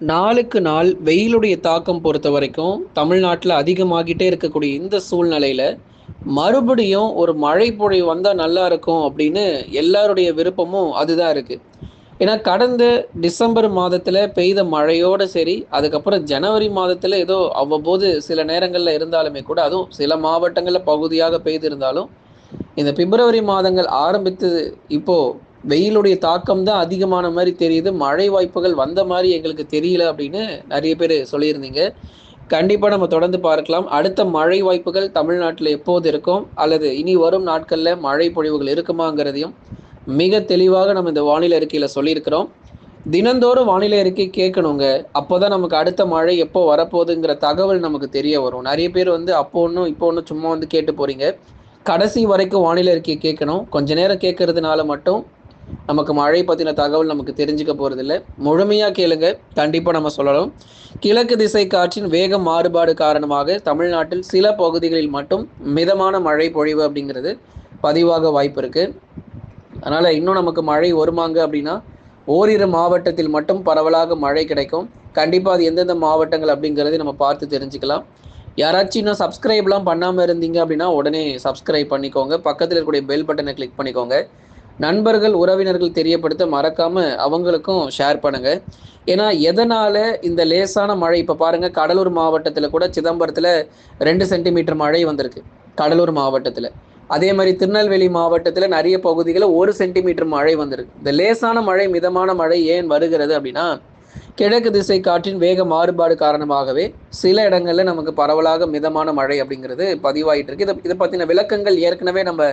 நாளுக்கு நாள் வெயிலுடைய தாக்கம் பொறுத்த வரைக்கும் தமிழ்நாட்டில் அதிகமாகிட்டே இருக்கக்கூடிய இந்த சூழ்நிலையில மறுபடியும் ஒரு மழை பொழிவு வந்தால் நல்லா இருக்கும் அப்படின்னு எல்லாருடைய விருப்பமும் அதுதான் இருக்கு. ஏன்னா கடந்த டிசம்பர் மாதத்துல பெய்த மழையோட சரி அதுக்கப்புறம் ஜனவரி மாதத்துல ஏதோ அவ்வப்போது சில நேரங்கள்ல இருந்தாலுமே கூட அதுவும் சில மாவட்டங்கள்ல பகுதியாக பெய்திருந்தாலும் இந்த பிப்ரவரி மாதங்கள் ஆரம்பித்து இப்போ வெயிலுடைய தாக்கம் தான் அதிகமான மாதிரி தெரியுது. மழை வாய்ப்புகள் வந்த மாதிரி எங்களுக்கு தெரியல அப்படின்னு நிறைய பேர் சொல்லியிருந்தீங்க. கண்டிப்பாக நம்ம தொடர்ந்து பார்க்கலாம். அடுத்த மழை வாய்ப்புகள் தமிழ்நாட்டில் எப்போது இருக்கும்? அல்லது இனி வரும் நாட்களில் மழை பொழிவுகள் இருக்குமாங்கிறதையும் மிக தெளிவாக நம்ம இந்த வானிலை அறிக்கையில் சொல்லியிருக்கிறோம். தினந்தோறும் வானிலை அறிக்கை கேட்கணுங்க. அப்போ தான் நமக்கு அடுத்த மழை எப்போ வரப்போகுதுங்கிற தகவல் நமக்கு தெரிய வரும். நிறைய பேர் வந்து அப்போ ஒன்றும் இப்போ ஒன்றும் சும்மா வந்து கேட்டு போகிறீங்க கடைசி வரைக்கும் வானிலை அறிக்கையை கேட்கணும். கொஞ்ச நேரம் கேட்கறதுனால மட்டும் நமக்கு மழை பற்றின தகவல் நமக்கு தெரிஞ்சுக்க போகிறதில்ல முழுமையாக கேளுங்க. கண்டிப்பாக நம்ம சொல்லலாம். கிழக்கு திசை காற்றின் வேக மாறுபாடு காரணமாக தமிழ்நாட்டில் சில பகுதிகளில் மட்டும் மிதமான மழை பொழிவு அப்படிங்கிறது பதிவாக வாய்ப்பு இருக்கு. அதனால் இன்னும் நமக்கு மழை வருமாங்க அப்படின்னா ஓரிரு மாவட்டத்தில் மட்டும் பரவலாக மழை கிடைக்கும். கண்டிப்பாக அது எந்தெந்த மாவட்டங்கள் அப்படிங்கிறதை நம்ம பார்த்து தெரிஞ்சுக்கலாம். யாராச்சும் இன்னும் சப்ஸ்கிரைப்லாம் பண்ணாமல் இருந்தீங்க அப்படின்னா உடனே சப்ஸ்கிரைப் பண்ணிக்கோங்க. பக்கத்தில் இருக்கக்கூடிய பெல் பட்டனை கிளிக் பண்ணிக்கோங்க. நண்பர்கள் உறவினர்கள் தெரியப்படுத்த மறக்காம அவங்களுக்கும் ஷேர் பண்ணுங்க. ஏன்னா எதனால இந்த லேசான மழை இப்போ பாருங்க கடலூர் மாவட்டத்தில் கூட சிதம்பரத்தில் ரெண்டு சென்டிமீட்டர் மழை வந்திருக்கு கடலூர் மாவட்டத்தில். அதே மாதிரி திருநெல்வேலி மாவட்டத்தில் நிறைய பகுதிகளில் ஒரு சென்டிமீட்டர் மழை வந்திருக்கு. இந்த லேசான மழை மிதமான மழை ஏன் வருகிறது அப்படின்னா கிழக்கு திசை காற்றின் வேக மாறுபாடு காரணமாகவே சில இடங்களில் நமக்கு பரவலாக மிதமான மழை அப்படிங்கிறது பதிவாயிட்டு இருக்கு. இதை இதை பற்றின விளக்கங்கள் ஏற்கனவே நம்ம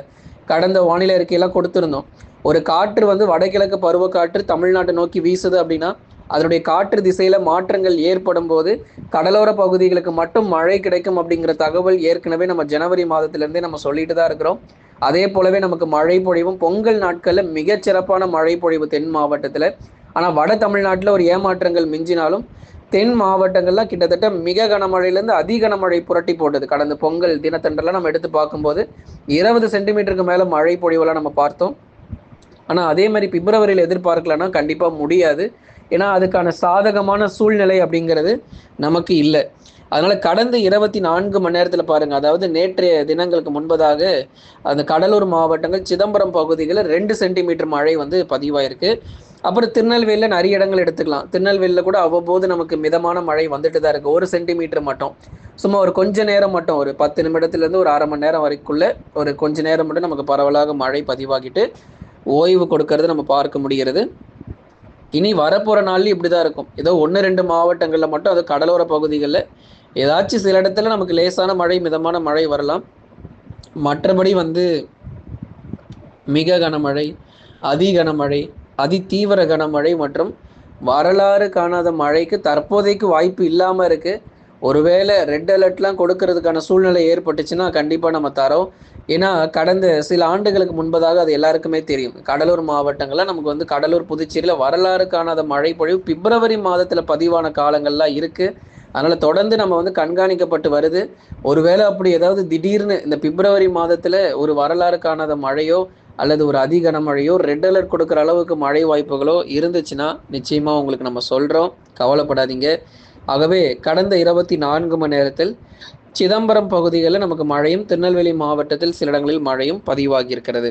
கடந்த வானிலை அறிக்கையெல்லாம் கொடுத்துருந்தோம். ஒரு காற்று வந்து வடகிழக்கு பருவக்காற்று தமிழ்நாட்டை நோக்கி வீசுது அப்படின்னா அதனுடைய காற்று திசையில மாற்றங்கள் ஏற்படும் போது கடலோர பகுதிகளுக்கு மட்டும் மழை கிடைக்கும் அப்படிங்கிற தகவல் ஏற்கனவே நம்ம ஜனவரி மாதத்திலிருந்தே நம்ம சொல்லிட்டு தான் இருக்கிறோம். அதே போலவே நமக்கு மழை பொழிவும் பொங்கல் நாட்களில் மிகச்சிறப்பான மழை பொழிவு தென் மாவட்டத்தில். ஆனால் வட தமிழ்நாட்டில் ஒரு ஏமாற்றங்கள் மிஞ்சினாலும் தென் மாவட்டங்கள்லாம் கிட்டத்தட்ட மிக கனமழையிலேருந்து அதி கனமழை புரட்டி போட்டது. கடந்த பொங்கல் தினத்தண்டெல்லாம் நம்ம எடுத்து பார்க்கும்போது இருபது சென்டிமீட்டருக்கு மேலே மழை பொழிவெல்லாம் நம்ம பார்த்தோம். ஆனால் அதே மாதிரி பிப்ரவரியில் எதிர்பார்க்கலன்னா கண்டிப்பாக முடியாது. ஏன்னா அதுக்கான சாதகமான சூழ்நிலை அப்படிங்கிறது நமக்கு இல்லை. அதனால கடந்த இருபத்தி நான்கு மணி நேரத்தில் பாருங்க அதாவது நேற்றைய தினங்களுக்கு முன்பதாக அந்த கடலூர் மாவட்டங்கள் சிதம்பரம் பகுதிகளில் ரெண்டு சென்டிமீட்டர் மழை வந்து பதிவாயிருக்கு. அப்புறம் திருநெல்வேலியில் நிறைய இடங்கள் எடுத்துக்கலாம். திருநெல்வேலியில் கூட அவ்வப்போது நமக்கு மிதமான மழை வந்துட்டு தான் இருக்குது ஒரு சென்டிமீட்டர் மட்டும். சும்மா ஒரு கொஞ்ச நேரம் மட்டும். ஒரு பத்து நிமிடத்துலேருந்து ஒரு அரை மணி நேரம் வரைக்குள்ள ஒரு கொஞ்ச நேரம் மட்டும் நமக்கு பரவலாக மழை பதிவாகிட்டு ஓய்வு கொடுக்கறது நம்ம பார்க்க முடிகிறது. இனி வரப்போகிற நாள்லையும் இப்படி தான் இருக்கும். ஏதோ ஒன்று ரெண்டு மாவட்டங்களில் மட்டும் அது கடலோர பகுதிகளில் ஏதாச்சும் சில இடத்துல நமக்கு லேசான மழை மிதமான மழை வரலாம். மற்றபடி வந்து மிக கனமழை அதி கனமழை அதிதீவிர கனமழை மற்றும் வரலாறு காணாத மழைக்கு தற்போதைக்கு வாய்ப்பு இல்லாமல் இருக்குது ஒருவேளை ரெட் அலர்ட்லாம் கொடுக்கறதுக்கான சூழ்நிலை ஏற்பட்டுச்சுன்னா கண்டிப்பாக நம்ம தரோம். ஏன்னா கடந்த சில ஆண்டுகளுக்கு முன்பதாக அது எல்லாருக்குமே தெரியும். கடலூர் மாவட்டங்களில் நமக்கு வந்து கடலூர் புதுச்சேரியில் வரலாறு காணாத மழை பொழிவு பிப்ரவரி மாதத்தில் பதிவான காலங்கள்லாம் இருக்குது அதனால் தொடர்ந்து நம்ம வந்து கண்காணிக்கப்பட்டு வருது. ஒருவேளை அப்படி ஏதாவது திடீர்னு இந்த பிப்ரவரி மாதத்தில் ஒரு வரலாறு காணாத மழையோ அல்லது ஒரு அதி கனமழையோ ரெட் அலர்ட் கொடுக்குற அளவுக்கு மழை வாய்ப்புகளோ இருந்துச்சுன்னா நிச்சயமாக உங்களுக்கு நம்ம சொல்கிறோம் கவலைப்படாதீங்க. ஆகவே கடந்த இருபத்தி நான்கு மணி நேரத்தில் சிதம்பரம் பகுதிகளில் நமக்கு மழையும் திருநெல்வேலி மாவட்டத்தில் சில இடங்களில் மழையும் பதிவாகி இருக்கிறது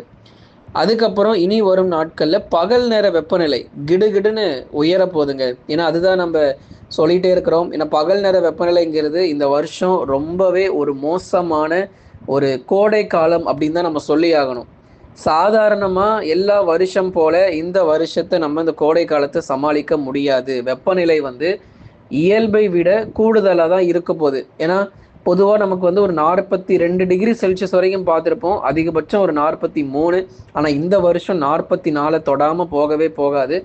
அதுக்கப்புறம் இனி வரும் நாட்களில் பகல் நேர வெப்பநிலை கிடுகிடுன்னு உயர போகுதுங்க ஏன்னா அதுதான் நம்ம சொல்லிகிட்டே இருக்கிறோம். ஏன்னா பகல் நேர வெப்பநிலைங்கிறது இந்த வருஷம் ரொம்பவே ஒரு மோசமான ஒரு கோடை காலம் அப்படின்னு தான் நம்ம சொல்லி ஆகணும். சாதாரணமாக எல்லா வருஷம் போல இந்த வருஷத்தை நம்ம இந்த கோடை காலத்தை சமாளிக்க முடியாது. வெப்பநிலை வந்து இயல்பை விட கூடுதலாக தான் இருக்க போகுது. ஏன்னா பொதுவாக நமக்கு வந்து ஒரு நாற்பத்தி ரெண்டு டிகிரி செல்சியஸ் வரைக்கும் பார்த்துருப்போம். அதிகபட்சம் ஒரு நாற்பத்தி மூணு. ஆனால் இந்த வருஷம் நாற்பத்தி நாலை தொடாமல் போகவே போகாது.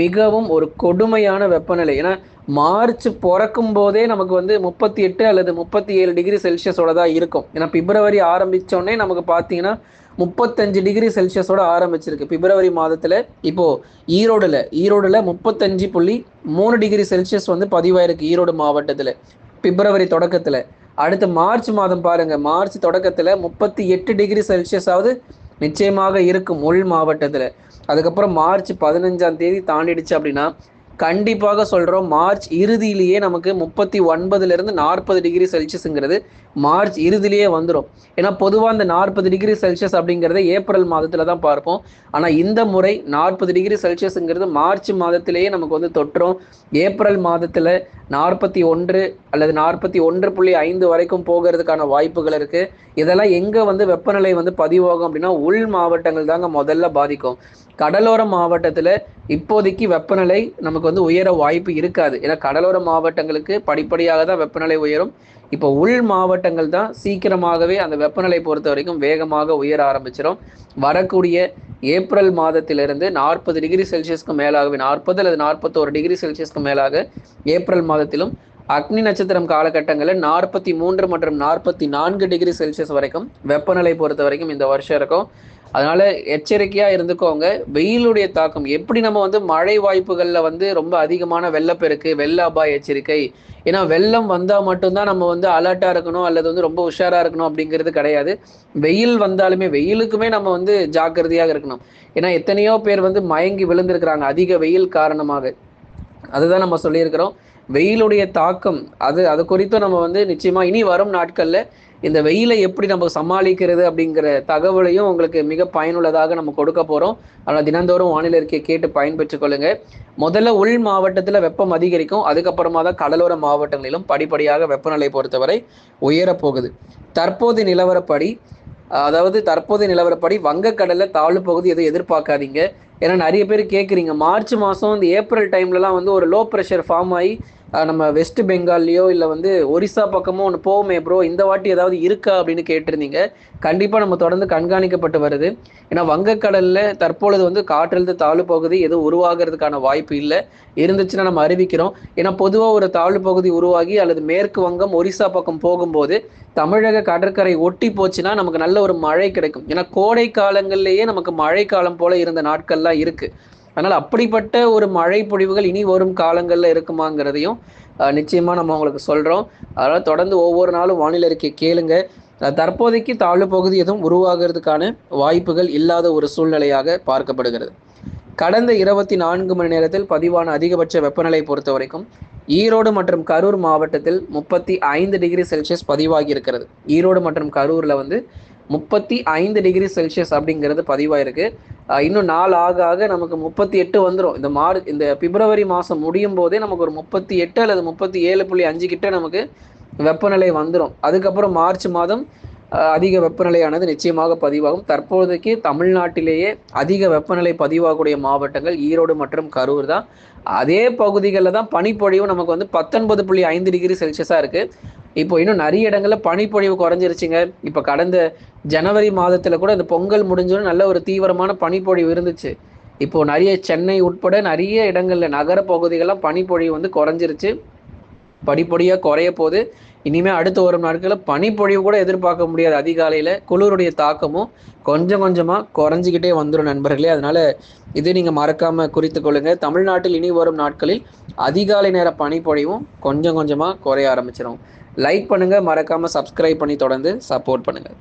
மிகவும் ஒரு கொடுமையான வெப்பநிலை. ஏன்னா மார்ச் பிறக்கும் போதே நமக்கு வந்து முப்பத்தி எட்டு அல்லது முப்பத்தி ஏழு டிகிரி செல்சியஸோட தான் இருக்கும். ஏன்னா பிப்ரவரி ஆரம்பித்தோடனே நமக்கு பார்த்தீங்கன்னா முப்பத்தஞ்சு டிகிரி செல்சியஸோட ஆரம்பிச்சிருக்கு. பிப்ரவரி மாதத்தில் இப்போ ஈரோடுல ஈரோடுல முப்பத்தஞ்சு புள்ளி மூணு டிகிரி செல்சியஸ் வந்து பதிவாயிருக்கு ஈரோடு மாவட்டத்தில். பிப்ரவரி தொடக்கத்தில். அடுத்து மார்ச் மாதம் பாருங்க. மார்ச் தொடக்கத்தில் முப்பத்தி எட்டு டிகிரி செல்சியஸாவது நிச்சயமாக இருக்கும் உள் மாவட்டத்தில். அதுக்கப்புறம் மார்ச் பதினஞ்சாம் தேதி தாண்டிடுச்சு அப்படின்னா கண்டிப்பாக சொல்கிறோம் மார்ச் இறுதியிலேயே நமக்கு முப்பத்தி ஒன்பதுலேருந்து நாற்பது டிகிரி செல்சியஸுங்கிறது மார்ச் இறுதியிலேயே வந்துடும் ஏன்னா பொதுவாக இந்த நாற்பது டிகிரி செல்சியஸ் அப்படிங்கிறத ஏப்ரல் மாதத்தில் தான் பார்ப்போம். ஆனால் இந்த முறை நாற்பது டிகிரி செல்சியஸுங்கிறது மார்ச் மாதத்திலேயே நமக்கு வந்து தொற்றும் ஏப்ரல் மாதத்தில் நாற்பத்தி ஒன்று அல்லது நாற்பத்தி ஒன்று புள்ளி ஐந்து வரைக்கும் போகிறதுக்கான வாய்ப்புகள் இருக்குது இதெல்லாம் எங்கே வந்து வெப்பநிலை வந்து பதிவாகும் அப்படின்னா உள் மாவட்டங்கள் தாங்க முதல்ல பாதிக்கும். கடலோர மாவட்டத்தில் இப்போதைக்கு வெப்பநிலை நமக்கு வந்து உயர வாய்ப்பு இருக்காது. ஏன்னா கடலோர மாவட்டங்களுக்கு படிப்படியாக தான் வெப்பநிலை உயரும். இப்போ உள் மாவட்டங்கள் தான் சீக்கிரமாகவே அந்த வெப்பநிலை பொறுத்த வரைக்கும் வேகமாக உயர ஆரம்பிச்சிடும் வரக்கூடிய ஏப்ரல் மாதத்திலிருந்து நாற்பது டிகிரி செல்சியஸ்க்கு மேலாகவே நாற்பது அல்லது நாற்பத்தோரு டிகிரி செல்சியஸ்க்கு மேலாக ஏப்ரல் மாதத்திலும் அக்னி நட்சத்திரம் காலகட்டங்களில் நாற்பத்தி மூன்று மற்றும் நாற்பத்தி நான்கு டிகிரி செல்சியஸ் வரைக்கும் வெப்பநிலை பொறுத்த வரைக்கும் இந்த வருஷம் இருக்கும். அதனால எச்சரிக்கையா இருந்துக்கோங்க. வெயிலுடைய தாக்கம். எப்படி நம்ம வந்து மழை வாய்ப்புகள்ல வந்து ரொம்ப அதிகமான வெள்ளப்பெருக்கு வெள்ள அபாய எச்சரிக்கை. ஏன்னா வெள்ளம் வந்தா மட்டும்தான் நம்ம வந்து அலர்ட்டா இருக்கணும் அல்லது வந்து ரொம்ப உஷாரா இருக்கணும் அப்படிங்கிறது கிடையாது. வெயில் வந்தாலுமே வெயிலுக்குமே நம்ம வந்து ஜாக்கிரதையாக இருக்கணும். ஏன்னா எத்தனையோ பேர் வந்து மயங்கி விழுந்திருக்கிறாங்க அதிக வெயில் காரணமாக. அதுதான் நம்ம சொல்லியிருக்கிறோம். வெயிலுடைய தாக்கம். அது அது குறித்தும் நம்ம வந்து நிச்சயமா இனி வரும் நாட்கள்ல இந்த வெயிலை எப்படி நம்ம சமாளிக்கிறது அப்படிங்கிற தகவலையும் உங்களுக்கு மிக பயனுள்ளதாக நம்ம கொடுக்க போறோம். அதனால் தினந்தோறும் வானிலை இருக்கையை கேட்டு பயன்பெற்றுக் கொள்ளுங்க. முதல்ல உள் மாவட்டத்தில் வெப்பம் அதிகரிக்கும். அதுக்கப்புறமா தான் கடலோர மாவட்டங்களிலும் படிப்படியாக வெப்பநிலை பொறுத்தவரை உயரப்போகுது. தற்போது நிலவரப்படி அதாவது தற்போதைய நிலவரப்படி வங்கக்கடல்ல தாழ்வு பகுதி எதுவும் எதிர்பார்க்காதீங்க. ஏன்னா நிறைய பேர் கேட்குறீங்க மார்ச் மாதம் இந்த ஏப்ரல் டைம்லலாம் வந்து ஒரு லோ ப்ரெஷர் ஃபார்ம் ஆகி நம்ம வெஸ்ட் பெங்கால்லையோ இல்லை வந்து ஒரிசா பக்கமோ ஒன்று போவோமே ப்ரோ இந்த வாட்டி ஏதாவது இருக்கா அப்படின்னு கேட்டிருந்தீங்க. கண்டிப்பாக நம்ம தொடர்ந்து கண்காணிக்கப்பட்டு வருது. ஏன்னா வங்கக்கடலில் தற்பொழுது வந்து காற்றழுத்த தாழ்வு பகுதி எதுவும் உருவாகிறதுக்கான வாய்ப்பு இல்லை. இருந்துச்சுன்னா நம்ம அறிவிக்கிறோம். ஏன்னா பொதுவாக ஒரு தாழ்வு பகுதி உருவாகி அல்லது மேற்கு வங்கம் ஒரிசா பக்கம் போகும்போது தமிழக கடற்கரை ஒட்டி போச்சுன்னா நமக்கு நல்ல ஒரு மழை கிடைக்கும். ஏன்னா கோடை காலங்கள்லேயே நமக்கு மழை காலம் போல இருந்த நாட்கள்லாம் இருக்கு. அதனால் அப்படிப்பட்ட ஒரு மழை பொழிவுகள் இனி வரும் காலங்களில் இருக்குமாங்கிறதையும் நிச்சயமா நம்ம உங்களுக்கு சொல்றோம். அதனால் தொடர்ந்து ஒவ்வொரு நாளும் வானிலை அறிக்கை கேளுங்க. தற்போதைக்கு தாழ்வு பகுதி எதுவும் உருவாகிறதுக்கான வாய்ப்புகள் இல்லாத ஒரு சூழ்நிலையாக பார்க்கப்படுகிறது. கடந்த இருபத்தி நான்கு மணி நேரத்தில் பதிவான அதிகபட்ச வெப்பநிலை பொறுத்த வரைக்கும் ஈரோடு மற்றும் கரூர் மாவட்டத்தில் முப்பத்தி ஐந்து டிகிரி செல்சியஸ் பதிவாகி இருக்கிறது ஈரோடு மற்றும் கரூரில் வந்து முப்பத்தி ஐந்து டிகிரி செல்சியஸ் அப்படிங்கிறது பதிவாயிருக்கு. இன்னும் நாள் ஆக ஆக நமக்கு முப்பத்தி எட்டு வந்துடும் இந்த மார்ச் இந்த பிப்ரவரி மாதம் முடியும் போதே நமக்கு ஒரு முப்பத்தி எட்டு அல்லது முப்பத்தி ஏழு புள்ளி அஞ்சு கிட்ட நமக்கு வெப்பநிலை வந்துடும் அதுக்கப்புறம் மார்ச் மாதம் அதிக வெப்பநிலையானது நிச்சயமாக பதிவாகும். தற்போதைக்கு தமிழ்நாட்டிலேயே அதிக வெப்பநிலை பதிவாகக்கூடிய மாவட்டங்கள் ஈரோடு மற்றும் கரூர் தான். அதே பகுதிகளில் தான் பனிப்பொழிவு நமக்கு வந்து பத்தொன்பது புள்ளி ஐந்து டிகிரி செல்சியஸாக இருக்குது இப்போ இன்னும் நிறைய இடங்களில் பனிப்பொழிவு குறைஞ்சிருச்சுங்க. இப்போ கடந்த ஜனவரி மாதத்தில் கூட இந்த பொங்கல் முடிஞ்சோன்னு நல்ல ஒரு தீவிரமான பனிப்பொழிவு இருந்துச்சு. இப்போ நிறைய சென்னை உட்பட நிறைய இடங்களில் நகர பகுதிகள்லாம் பனிப்பொழிவு வந்து குறைஞ்சிருச்சு. படிப்படியாக குறைய போது இனிமேல் அடுத்து வரும் நாட்களில் பனிப்பொழிவு கூட எதிர்பார்க்க முடியாது அதிகாலையில். குளிருடைய தாக்கமும் கொஞ்சம் கொஞ்சமாக குறைஞ்சிக்கிட்டே வந்துடும் நண்பர்களே. அதனால இது நீங்கள் மறக்காமல் குறித்து கொள்ளுங்கள் தமிழ்நாட்டில் இனி வரும் நாட்களில் அதிகாலை நேர பனிப்பொழிவும் கொஞ்சம் கொஞ்சமாக குறைய ஆரம்பிச்சிடும் லைக் பண்ணுங்கள் மறக்காமல் சப்ஸ்கிரைப் பண்ணி தொடர்ந்து சப்போர்ட் பண்ணுங்கள்